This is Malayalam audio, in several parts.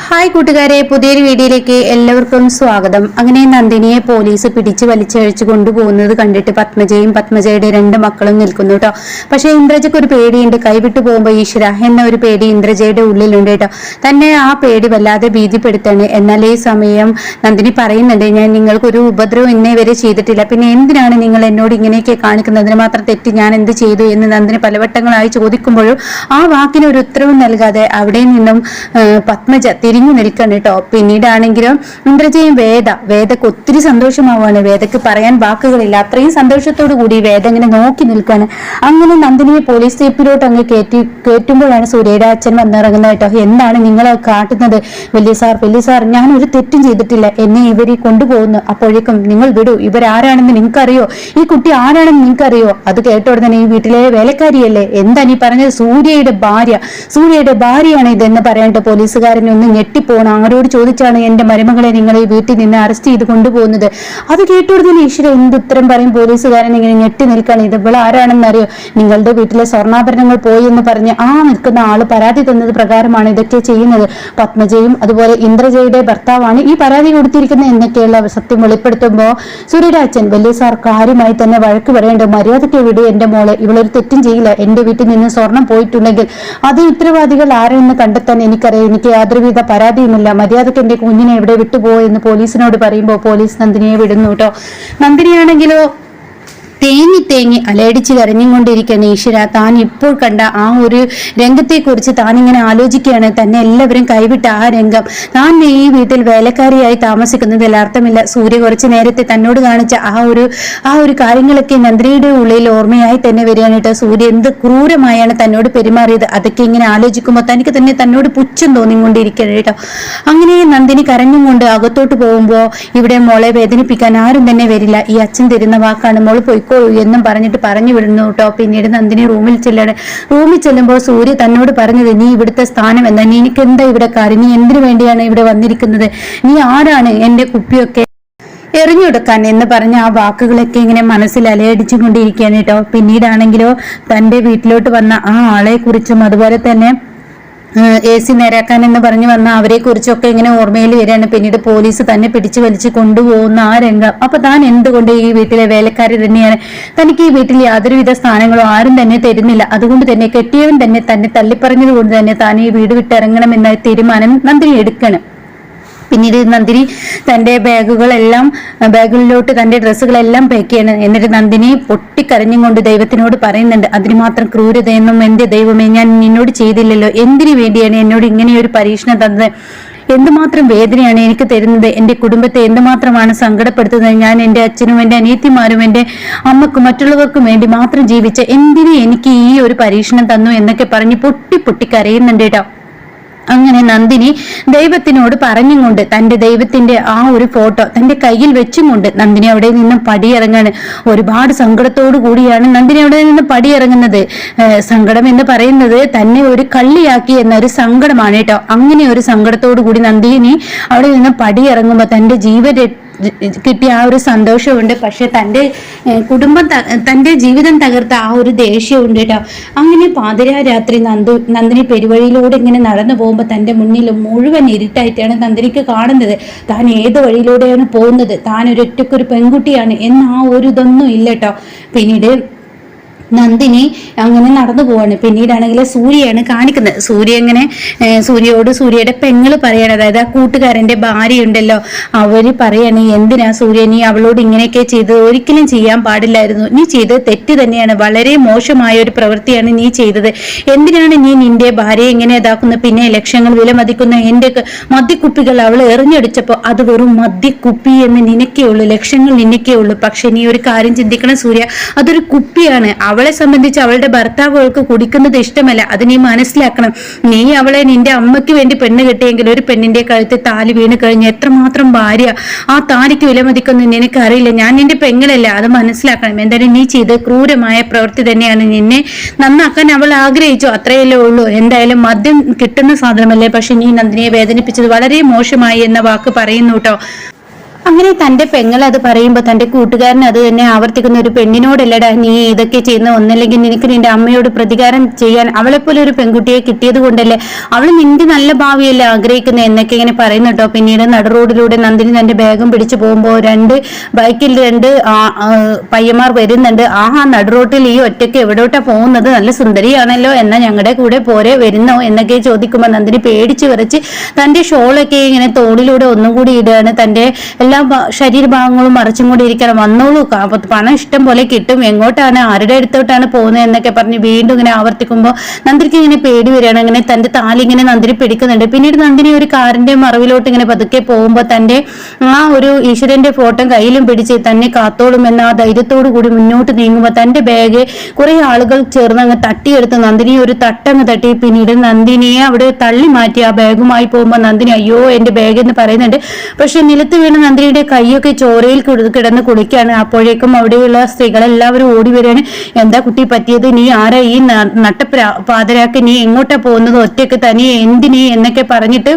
ഹായ് കൂട്ടുകാരെ പുതിയൊരു വീഡിയോയിലേക്ക് എല്ലാവർക്കും സ്വാഗതം. അങ്ങനെ നന്ദിനിയെ പോലീസ് പിടിച്ച് വലിച്ചഴിച്ചു കൊണ്ടുപോകുന്നത് കണ്ടിട്ട് പത്മജയും പത്മജയുടെ രണ്ട് മക്കളും നിൽക്കുന്നു കേട്ടോ പക്ഷെ ഇന്ദ്രജയ്ക്ക് ഒരു പേടിയുണ്ട്. കൈവിട്ടു പോകുമ്പോൾ ഈശ്വര എന്ന ഒരു പേടി ഇന്ദ്രജയുടെ ഉള്ളിലുണ്ട് കേട്ടോ തന്നെ ആ പേടി വല്ലാതെ ഭീതിപ്പെടുത്താണ്. എന്നാൽ ഈ സമയം നന്ദിനി പറയുന്നുണ്ട് ഞാൻ നിങ്ങൾക്കൊരു ഉപദ്രവം ഇന്നേ വരെ ചെയ്തിട്ടില്ല. പിന്നെ എന്തിനാണ് നിങ്ങൾ എന്നോട് ഇങ്ങനെയൊക്കെ കാണിക്കുന്നതിന് മാത്രം തെറ്റ്? ഞാൻ എന്ത് ചെയ്തു? എന്ന് നന്ദിനി പലവട്ടങ്ങളായി ചോദിക്കുമ്പോഴും ആ വാക്കിന് ഒരു ഉത്തരവും നൽകാതെ അവിടെ നിന്നും പത്മജ തിരിഞ്ഞു നിൽക്കണം കേട്ടോ. പിന്നീടാണെങ്കിലും ഇന്ദ്രജയും വേദ വേദക്ക് ഒത്തിരി സന്തോഷമാവാണ് വേദക്ക് പറയാൻ വാക്കുകളില്ല. അത്രയും സന്തോഷത്തോടു കൂടി വേദ ഇങ്ങനെ നോക്കി നിൽക്കാണ് അങ്ങനെ നന്ദിനിയെ പോലീസ് സ്റ്റേപ്പിലോട്ട് അങ്ങ് കയറ്റി കയറ്റുമ്പോഴാണ് സൂര്യയുടെ അച്ഛൻ വന്നിറങ്ങുന്നത് കേട്ടോ. എന്താണ് നിങ്ങളെ കാട്ടുന്നത്? വലിയ സാർ വലിയ സാർ ഞാൻ ഒരു തെറ്റും ചെയ്തിട്ടില്ല. എന്നെ ഇവർ കൊണ്ടുപോകുന്നു. അപ്പോഴേക്കും നിങ്ങൾ വിടൂ. ഇവരാരാണെന്ന് നിങ്ങൾക്കറിയോ? ഈ കുട്ടി ആരാണെന്ന് നിങ്ങൾക്കറിയോ? അത് കേട്ട ഉടനെ ഈ വീട്ടിലെ വേലക്കാരിയല്ലേ? എന്താ നീ പറഞ്ഞത്? സൂര്യയുടെ ഭാര്യ. സൂര്യയുടെ ഭാര്യയാണ് ഇതെന്ന് പറയാനായിട്ട് പോലീസുകാരൻ ഒന്ന് ഞെട്ടിപ്പോണം. ആരോട് ചോദിച്ചാണ് എന്റെ മരുമകളെ നിങ്ങൾ ഈ വീട്ടിൽ നിന്ന് അറസ്റ്റ് ചെയ്ത് കൊണ്ടുപോകുന്നത്. അത് കേട്ടോടുന്ന ഈശ്വര എന്ത് ഉത്തരം പറയും? പോലീസുകാരൻ ഇങ്ങനെ ഞെട്ടി നിൽക്കാണ്. ഇത് ഇവിടെ ആരാണെന്ന് അറിയോ? നിങ്ങളുടെ വീട്ടിലെ സ്വർണാഭരണങ്ങൾ പോയി എന്ന് പറഞ്ഞ് ആ നിൽക്കുന്ന ആൾ പരാതി തന്നത് പ്രകാരമാണ് ഇതൊക്കെ ചെയ്യുന്നത്. പത്മജയും അതുപോലെ ഇന്ദ്രജയുടെ ഭർത്താവാണ് ഈ പരാതി കൊടുത്തിരിക്കുന്നത് എന്നൊക്കെയുള്ള സത്യം വെളിപ്പെടുത്തുമ്പോ സൂര്യയുടെ അച്ഛൻ വലിയ സാർ കാര്യമായി തന്നെ വഴക്ക് പറയേണ്ട മര്യാദയ്ക്ക് വിട് എന്റെ മോളെ. ഇവളൊരു തെറ്റും ചെയ്യില്ല. എന്റെ വീട്ടിൽ നിന്ന് സ്വർണം പോയിട്ടുണ്ടെങ്കിൽ അത് ഉത്തരവാദികൾ ആരെന്ന് കണ്ടെത്താൻ എനിക്കറിയാം. എനിക്ക് യാതൊരുവിധ പരാതിയുമില്ല. മര്യാദയ്ക്ക് എന്റെ കുഞ്ഞിനെ എവിടെ വിട്ടുപോയെന്ന് പോലീസിനോട് പറയുമ്പോൾ പോലീസ് നന്ദിനിയെ വിടുന്നു കേട്ടോ നന്ദിനിയാണെങ്കിലോ തേങ്ങി തേങ്ങി അലയടിച്ച് കരഞ്ഞുകൊണ്ടിരിക്കുകയാണ് ഈശ്വര. താൻ ഇപ്പോൾ കണ്ട ആ ഒരു രംഗത്തെക്കുറിച്ച് താൻ ഇങ്ങനെ ആലോചിക്കുകയാണ്. തന്നെ എല്ലാവരും കൈവിട്ട ആ രംഗം. താൻ ഈ വീട്ടിൽ വേലക്കാരിയായി താമസിക്കുന്നതിൽ അർത്ഥമില്ല. സൂര്യ കുറച്ച് നേരത്തെ തന്നോട് കാണിച്ച ആ ഒരു ആ ഒരു കാര്യങ്ങളൊക്കെ നന്ദിനിയുടെ ഉള്ളിൽ ഓർമ്മയായി തന്നെ വരികയാണ് കേട്ടോ സൂര്യ എന്ത് ക്രൂരമായാണ് തന്നോട് പെരുമാറിയത്. അതൊക്കെ ഇങ്ങനെ ആലോചിക്കുമ്പോൾ തനിക്ക് തന്നെ തന്നോട് പുച്ഛം തോന്നിക്കൊണ്ടിരിക്കുകയാണ് കേട്ടോ. അങ്ങനെ നന്ദിനി കരഞ്ഞും കൊണ്ട് അകത്തോട്ട് പോകുമ്പോൾ ഇവിടെ മോളെ വേദനിപ്പിക്കാൻ ആരും തന്നെ വരില്ല. ഈ അച്ഛൻ തരുന്ന വാക്കാണ് മോൾ പോയിക്കോളൂ എന്നും പറഞ്ഞിട്ട് പറഞ്ഞു വിടുന്നു കേട്ടോ പിന്നീട് നന്ദിനി റൂമിൽ ചെല്ലണം റൂമിൽ ചെല്ലുമ്പോൾ സൂര്യ തന്നോട് പറഞ്ഞത് നീ ഇവിടുത്തെ സ്ഥാനം എന്താ നീ എനിക്ക് എന്താ ഇവിടെ കാര്യം? നീ എന്തിനു വേണ്ടിയാണ് ഇവിടെ വന്നിരിക്കുന്നത്? നീ ആരാണ് എന്റെ കുപ്പിയൊക്കെ? എറിഞ്ഞെടുക്കാൻ എന്ന് പറഞ്ഞ ആ വാക്കുകളൊക്കെ ഇങ്ങനെ മനസ്സിൽ അലയടിച്ചു കൊണ്ടിരിക്കുകയാണ് കേട്ടോ പിന്നീടാണെങ്കിലോ തന്റെ വീട്ടിലോട്ട് വന്ന ആ ആളെ കുറിച്ചും അതുപോലെ തന്നെ എ സി നേരാക്കാൻ എന്ന് പറഞ്ഞു വന്ന അവരെ കുറിച്ചൊക്കെ ഇങ്ങനെ ഓർമ്മയിൽ വരികയാണ്. പിന്നീട് പോലീസ് തന്നെ പിടിച്ചു വലിച്ചു കൊണ്ടുപോകുന്ന ആ രംഗം. അപ്പൊ താൻ എന്തുകൊണ്ട് ഈ വീട്ടിലെ വേലക്കാരി തന്നെയാണ്? തനിക്ക് ഈ വീട്ടിൽ യാതൊരുവിധ സ്ഥാനങ്ങളോ ആരും തന്നെ തരുന്നില്ല. അതുകൊണ്ട് തന്നെ കെട്ടിയവൻ തന്നെ തന്നെ തള്ളിപ്പറഞ്ഞത് കൊണ്ട് തന്നെ താൻ ഈ വീട് വിട്ടിറങ്ങണമെന്ന തീരുമാനം നന്ദിനി എടുക്കണം. പിന്നീട് നന്ദിനി തന്റെ ബാഗുകളെല്ലാം ബാഗുകളിലോട്ട് തന്റെ ഡ്രസ്സുകളെല്ലാം പാക്ക് ചെയ്യണം. എന്നിട്ട് നന്ദിനി പൊട്ടിക്കരഞ്ഞും കൊണ്ട് ദൈവത്തിനോട് പറയുന്നുണ്ട് അതിന് മാത്രം ക്രൂരതയൊന്നും എന്റെ ദൈവമേ ഞാൻ നിന്നോട് ചെയ്തില്ലല്ലോ. എന്തിനു വേണ്ടിയാണ് എന്നോട് ഇങ്ങനെയൊരു പരീക്ഷണം തന്നത്? എന്തുമാത്രം വേദനയാണ് എനിക്ക് തരുന്നത്? എന്റെ കുടുംബത്തെ എന്തുമാത്രമാണ് സങ്കടപ്പെടുത്തുന്നത്? ഞാൻ എന്റെ അച്ഛനും എന്റെ അനിയത്തിമാരും എന്റെ അമ്മക്കും മറ്റുള്ളവർക്കും വേണ്ടി മാത്രം ജീവിച്ച എന്തിനു എനിക്ക് ഈ ഒരു പരീക്ഷണം തന്നു? എന്നൊക്കെ പറഞ്ഞ് പൊട്ടി പൊട്ടി കരയുന്നുണ്ട് കേട്ടോ അങ്ങനെ നന്ദിനി ദൈവത്തിനോട് പറഞ്ഞുകൊണ്ട് തന്റെ ദൈവത്തിന്റെ ആ ഒരു ഫോട്ടോ തന്റെ കയ്യിൽ വെച്ചും കൊണ്ട് നന്ദിനി അവിടെ നിന്നും പടിയിറങ്ങാണ്. ഒരുപാട് സങ്കടത്തോടു കൂടിയാണ് നന്ദിനി അവിടെ നിന്ന് പടിയിറങ്ങുന്നത്. സങ്കടം എന്ന് പറയുന്നത് തന്നെ ഒരു കള്ളിയാക്കി എന്ന ഒരു സങ്കടമാണ് കേട്ടോ. അങ്ങനെ ഒരു സങ്കടത്തോടു കൂടി നന്ദിനി അവിടെ നിന്ന് പടിയിറങ്ങുമ്പോൾ തന്റെ ജീവൻ ര- കിട്ടിയ ആ ഒരു സന്തോഷമുണ്ട്. പക്ഷെ തന്റെ കുടുംബം തന്റെ ജീവിതം തകർത്ത ആ ഒരു ദേഷ്യമുണ്ട് കേട്ടോ. അങ്ങനെ പാതിരാ രാത്രി നന്ദു നന്ദിനി പെരുവഴിയിലൂടെ ഇങ്ങനെ നടന്നു പോകുമ്പോൾ തന്റെ മുന്നിൽ മുഴുവൻ ഇരുട്ടായിട്ടാണ് നന്ദിനിക്ക് കാണുന്നത്. താൻ ഏത് വഴിയിലൂടെയാണ് പോകുന്നത്? താൻ ഒരൊറ്റക്കൊരു പെൺകുട്ടിയാണ് എന്ന ആ ഒരു ഇതൊന്നും ഇല്ല കേട്ടോ. പിന്നീട് നന്ദിനി അങ്ങനെ നടന്നു പോവാണ്. പിന്നീടാണെങ്കിൽ സൂര്യയാണ് കാണിക്കുന്നത്. സൂര്യ ഇങ്ങനെ സൂര്യയോട് സൂര്യയുടെ പെങ്ങൾ പറയാണ്. അതായത് ആ കൂട്ടുകാരന്റെ ഭാര്യ ഉണ്ടല്ലോ അവർ പറയാണ് എന്തിനാ സൂര്യ? നീ അവളോട് ഇങ്ങനെയൊക്കെ ചെയ്തത്. ഒരിക്കലും ചെയ്യാൻ പാടില്ലായിരുന്നു. നീ ചെയ്തത് തെറ്റ് തന്നെയാണ്. വളരെ മോശമായ ഒരു പ്രവൃത്തിയാണ് നീ ചെയ്തത്. എന്തിനാണ് നീ നിന്റെ ഭാര്യയെ ഇങ്ങനെ ഇതാക്കുന്നത്? പിന്നെ ലക്ഷങ്ങൾ വില മതിക്കുന്ന എന്റെ മദ്യക്കുപ്പികൾ അവൾ എറിഞ്ഞടിച്ചപ്പോൾ അത് വെറും മദ്യക്കുപ്പി എന്ന് നിനക്കേ ഉള്ളൂ. ലക്ഷങ്ങൾ നിനക്കേ ഉള്ളൂ. പക്ഷെ നീ ഒരു കാര്യം ചിന്തിക്കണം സൂര്യ. അതൊരു കുപ്പിയാണ്. അവളെ സംബന്ധിച്ച് അവളുടെ ഭർത്താവ് അവൾക്ക് കുടിക്കുന്നത് ഇഷ്ടമല്ല. അത് നീ മനസ്സിലാക്കണം. നീ അവളെ നിന്റെ അമ്മയ്ക്ക് വേണ്ടി പെണ്ണ് കിട്ടിയെങ്കിൽ ഒരു പെണ്ണിന്റെ കഴുത്തിൽ താലി വീണ് കഴിഞ്ഞ് എത്രമാത്രം ഭാര്യ? ആ താലിക്ക് വിലമതിക്കൊന്നും അറിയില്ല ഞാൻ നിന്റെ പെങ്ങളല്ല. അത് മനസ്സിലാക്കണം. എന്തായാലും നീ ചെയ്ത് ക്രൂരമായ പ്രവൃത്തി തന്നെയാണ് നിന്നെ നന്നാക്കാൻ അവൾ ആഗ്രഹിച്ചു. അത്രയല്ലേ ഉള്ളൂ. എന്തായാലും മദ്യം കിട്ടുന്ന സാധനമല്ലേ? പക്ഷെ നീ നന്ദിനിയെ വേദനിപ്പിച്ചത് വളരെ മോശമായി എന്ന വാക്ക് പറയുന്നു കേട്ടോ. അങ്ങനെ തന്റെ പെങ്ങൾ അത് പറയുമ്പോൾ തന്റെ കൂട്ടുകാരൻ അത് തന്നെ ആവർത്തിക്കുന്ന. ഒരു പെണ്ണിനോടല്ലടാ നീ ഇതൊക്കെ ചെയ്യുന്ന ഒന്നല്ലെങ്കിൽ നിനക്ക് നിന്റെ അമ്മയോട് പ്രതികാരം ചെയ്യാൻ അവളെപ്പോലെ ഒരു പെൺകുട്ടിയെ കിട്ടിയത് കൊണ്ടല്ലേ അവൾ നിന്റെ നല്ല ഭാവിയല്ലേ ആഗ്രഹിക്കുന്നത് എന്നൊക്കെ ഇങ്ങനെ പറയുന്നു കേട്ടോ. പിന്നീട് നട റോഡിലൂടെ നന്ദിനി തന്റെ ബാഗും പിടിച്ചു പോകുമ്പോൾ രണ്ട് ബൈക്കിൽ രണ്ട് പയ്യന്മാർ വരുന്നുണ്ട്. ആഹാ നടുറോട്ടിൽ ഈ ഒറ്റയ്ക്ക് എവിടോട്ടാ പോകുന്നത്? നല്ല സുന്ദരിയാണല്ലോ എന്നാ ഞങ്ങളുടെ കൂടെ പോരെ വരുന്നോ എന്നൊക്കെ ചോദിക്കുമ്പോൾ നന്ദിനി പേടിച്ചു വിറച്ച് തന്റെ ഷോളൊക്കെ ഇങ്ങനെ തോളിലൂടെ ഒന്നും കൂടി ഇടുകയാണ്. തന്റെ എല്ലാ ശരീരഭാഗങ്ങളും മറച്ചും കൂടി ഇരിക്കണം. വന്നോളൂ. പണം ഇഷ്ടം പോലെ കിട്ടും. എങ്ങോട്ടാണ്? ആരുടെ അടുത്തോട്ടാണ് പോകുന്നത് എന്നൊക്കെ പറഞ്ഞ് വീണ്ടും ഇങ്ങനെ ആവർത്തിക്കുമ്പോൾ നന്ദിക്ക് ഇങ്ങനെ പേടി വരികയാണ്. ഇങ്ങനെ തന്റെ താലി ഇങ്ങനെ നന്ദിനി പിടിക്കുന്നുണ്ട്. പിന്നീട് നന്ദിനി ഒരു കാറിന്റെ മറവിലോട്ട് ഇങ്ങനെ പതുക്കെ പോകുമ്പോൾ തന്റെ ആ ഒരു ഈശ്വരന്റെ ഫോട്ടോ കയ്യിലും പിടിച്ച് തന്നെ കാത്തോളും എന്ന ആ ധൈര്യത്തോടു കൂടി മുന്നോട്ട് നീങ്ങുമ്പോൾ തന്റെ ബാഗ് കുറെ ആളുകൾ ചേർന്ന് അങ്ങ് തട്ടിയെടുത്ത് നന്ദിനി ഒരു തട്ടങ്ങ് തട്ടി. പിന്നീട് നന്ദിനിയെ അവിടെ തള്ളി മാറ്റി ആ ബാഗുമായി പോകുമ്പോൾ നന്ദിനി അയ്യോ എന്റെ ബാഗ് എന്ന് പറയുന്നുണ്ട്. പക്ഷെ നിലത്ത് വീണ നന്ദിനിയുടെ കൈയൊക്കെ ചോരയിൽ കിട- കിടന്ന് കുളിക്കാണ്. അപ്പോഴേക്കും അവിടെയുള്ള സ്ത്രീകളെല്ലാവരും ഓടി വരികയാണ് എന്താ കുട്ടി പറ്റിയത്? നീ ആരാ ഈ നട്ട പാതരാക്ക്? നീ എങ്ങോട്ടാ പോകുന്നത്? ഒറ്റയ്ക്ക് തനിയെ എന്തിനീ? എന്നൊക്കെ പറഞ്ഞിട്ട്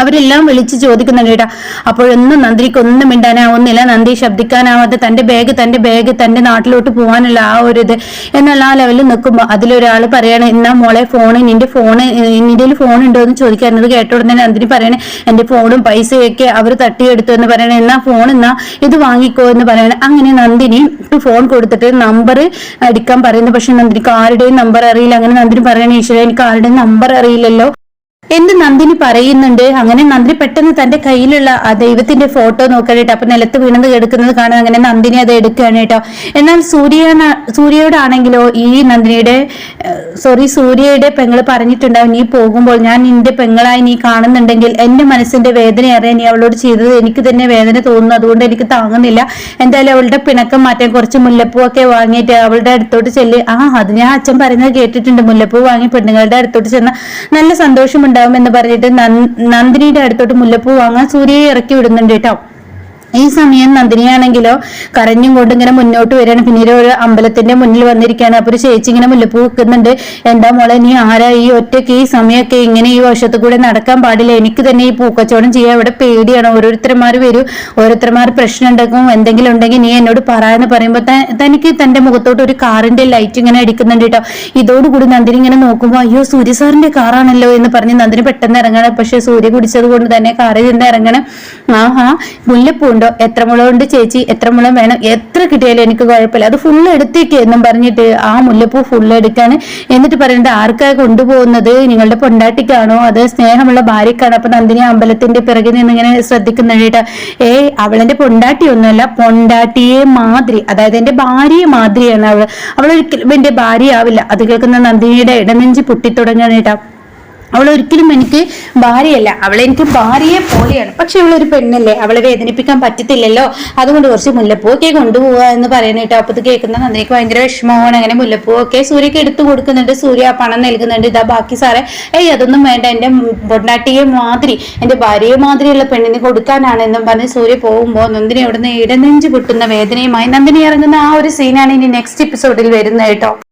അവരെല്ലാം വിളിച്ച് ചോദിക്കുന്നുണ്ട് കേട്ടാ അപ്പോഴൊന്നും നന്ദിക്ക് ഒന്നും മിണ്ടാനാവുന്നില്ല. നന്ദി ശബ്ദിക്കാനാവാതെ തന്റെ ബാഗ് തന്റെ ബാഗ് തന്റെ നാട്ടിലോട്ട് പോകാനുള്ള ആ ഒരു ഇത്. എന്നുള്ള ആ ലെവലിൽ നിൽക്കുമ്പോൾ അതിലൊരാൾ പറയാണ് എന്നാ മോളെ ഫോൺ നിന്റെ ഫോണ് നിന്റെ ഫോൺ ഉണ്ടോ എന്ന് ചോദിക്കാറുണ്ട്. കേട്ട ഉടനെ നന്ദിനി പറയണേ എന്റെ ഫോണും പൈസയൊക്കെ അവർ തട്ടിയെടുത്തു എന്ന് പറയണേ. എന്നാ ഫോൺ എന്നാ ഇത് വാങ്ങിക്കോ എന്ന് പറയണേ. അങ്ങനെ നന്ദിനി ഫോൺ കൊടുത്തിട്ട് നമ്പർ അടിക്കാൻ പറയുന്നു. പക്ഷെ നന്ദിനിക്ക് ആരുടെയും നമ്പർ അറിയില്ല. അങ്ങനെ നന്ദിനി പറയണേ ഈശ്വര എനിക്ക് ആരുടെയും നമ്പർ അറിയില്ലല്ലോ. എന്ന് നന്ദിനി പറയുന്നുണ്ട്? അങ്ങനെ നന്ദിനി പെട്ടെന്ന് തന്റെ കയ്യിലുള്ള ആ ദൈവത്തിന്റെ ഫോട്ടോ നോക്കാനായിട്ട് അപ്പൊ നിലത്ത് വീണത് എടുക്കുന്നത് കാണാൻ അങ്ങനെ നന്ദിനി അത് എടുക്കുകയാണ് കേട്ടോ. എന്നാൽ സൂര്യ സൂര്യയോടാണെങ്കിലോ ഈ നന്ദിനിയുടെ സോറി സൂര്യയുടെ പെങ്ങൾ പറഞ്ഞിട്ടുണ്ടാവും നീ പോകുമ്പോൾ ഞാൻ നിന്റെ പെങ്ങളായി നീ കാണുന്നുണ്ടെങ്കിൽ എന്റെ മനസ്സിന്റെ വേദന അറിയാൻ നീ അവളോട് ചെയ്തത് എനിക്ക് തന്നെ വേദന തോന്നുന്നു. അതുകൊണ്ട് എനിക്ക് താങ്ങുന്നില്ല. എന്തായാലും അവളുടെ പിണക്കം മാറ്റാൻ കുറച്ച് മുല്ലപ്പൂ ഒക്കെ വാങ്ങിയിട്ട് അവളുടെ അടുത്തോട്ട് ചെല്ലി. ആ അത് ഞാൻ അച്ഛൻ പറയുന്നത് കേട്ടിട്ടുണ്ട്. മുല്ലപ്പൂ വാങ്ങി പെണ്ണുങ്ങളുടെ അടുത്തോട്ട് ചെന്ന നല്ല സന്തോഷമുണ്ടാവും. എന്ന് പറഞ്ഞിട്ട് നന്ദ- നന്ദിനിയുടെ അടുത്തോട്ട് മുല്ലപ്പൂ വാങ്ങാൻ സൂര്യയെ ഇറക്കി വിടുന്നുണ്ട് കേട്ടോ. ഈ സമയം നന്ദിനിയാണെങ്കിലോ കരഞ്ഞും കൊണ്ട് ഇങ്ങനെ മുന്നോട്ട് വരികയാണ്. പിന്നീട് ഒരു അമ്പലത്തിന്റെ മുന്നിൽ വന്നിരിക്കുകയാണ്. അപ്പൊ ഒരു ചേച്ചി ഇങ്ങനെ മുല്ലപ്പൂ വെക്കുന്നുണ്ട്. എന്താ മോളെ നീ ആരാ? ഈ ഒറ്റയ്ക്ക് ഈ സമയമൊക്കെ ഇങ്ങനെ ഈ വർഷത്തു കൂടെ നടക്കാൻ പാടില്ല. എനിക്ക് തന്നെ ഈ പൂക്കച്ചവടം ചെയ്യാൻ ഇവിടെ പേടിയാണ്. ഓരോരുത്തർമാർ വരും. ഓരോരുത്തർമാർ പ്രശ്നം ഉണ്ടാക്കും. എന്തെങ്കിലും ഉണ്ടെങ്കിൽ നീ എന്നോട് പറയാന്ന് പറയുമ്പോൾ തനിക്ക് തന്റെ മുഖത്തോട്ട് ഒരു കാറിന്റെ ലൈറ്റ് ഇങ്ങനെ അടിക്കുന്നുണ്ട് കേട്ടോ. ഇതോടുകൂടി നന്ദിനി ഇങ്ങനെ നോക്കുമ്പോൾ അയ്യോ സൂര്യ സാറിന്റെ കാറാണല്ലോ എന്ന് പറഞ്ഞ് നന്ദിനി പെട്ടെന്ന് ഇറങ്ങണം. പക്ഷെ സൂര്യ കുടിച്ചത് കൊണ്ട് തന്നെ കാറിൽ നിന്ന് ഇറങ്ങണം. ആഹാ മുല്ലപ്പൂ ഉണ്ടോ? എത്ര മുളകുണ്ട് ചേച്ചി? എത്ര മുളം വേണം? എത്ര കിട്ടിയാലും എനിക്ക് കുഴപ്പമില്ല. അത് ഫുള്ള് എടുത്തേക്ക് എന്നും പറഞ്ഞിട്ട് ആ മുല്ലപ്പൂ ഫുള്ള് എടുക്കാണ്. എന്നിട്ട് പറയുന്നത് ആർക്കാ കൊണ്ടുപോകുന്നത്? നിങ്ങളുടെ പൊണ്ടാട്ടിക്കാണോ? അത് സ്നേഹമുള്ള ഭാര്യക്കാണോ. അപ്പൊ നന്ദിനി അമ്പലത്തിന്റെ പിറകിൽ നിന്ന് ഇങ്ങനെ ശ്രദ്ധിക്കുന്നുണ്ട് കേട്ടോ ഏയ് അവളെന്റെ പൊണ്ടാട്ടി ഒന്നുമല്ല പൊണ്ടാട്ടിയെ മാതിരി അതായത് എന്റെ ഭാര്യയെ മാതിരിയാണ് അവൾ. ഒരിക്കലും എന്റെ ഭാര്യ ആവില്ല അത് കേൾക്കുന്ന നന്ദിനിയുടെ ഇടനെഞ്ചി പൊട്ടിത്തുടങ്ങാണ് അവൾ ഒരിക്കലും എനിക്ക് ഭാര്യയല്ല. അവൾ എനിക്ക് ഭാര്യയെ പോലെയാണ്. പക്ഷെ അവളൊരു പെണ്ണല്ലേ? അവളെ വേദനിപ്പിക്കാൻ പറ്റത്തില്ലല്ലോ. അതുകൊണ്ട് കുറച്ച് മുല്ലപ്പൂവൊക്കെ കൊണ്ടുപോവുക എന്ന് പറയുന്നിട്ട് അപ്പൊ ഇത് കേൾക്കുന്ന നന്ദിനിക്ക് ഭയങ്കര വിഷമമാണ്. അങ്ങനെ മുല്ലപ്പൂവൊക്കെ സൂര്യക്ക് എടുത്തു കൊടുക്കുന്നുണ്ട്. സൂര്യ പണം നൽകുന്നുണ്ട്. ഇതാ ബാക്കി സാറേ. ഏയ് അതൊന്നും വേണ്ട. എന്റെ പൊണ്ണാട്ടിയെ മാതിരി എന്റെ ഭാര്യയെ മാതിരിയുള്ള പെണ്ണിന് കൊടുക്കാനാണ് എന്നും പറഞ്ഞ് സൂര്യ പോകുമ്പോൾ നന്ദിനി അവിടുന്ന് ഇടനെഞ്ചു പൊട്ടുന്ന വേദനയുമായി നന്ദിനി ഇറങ്ങുന്ന ആ ഒരു സീനാണ് ഇനി നെക്സ്റ്റ് എപ്പിസോഡിൽ വരുന്നത് കേട്ടോ.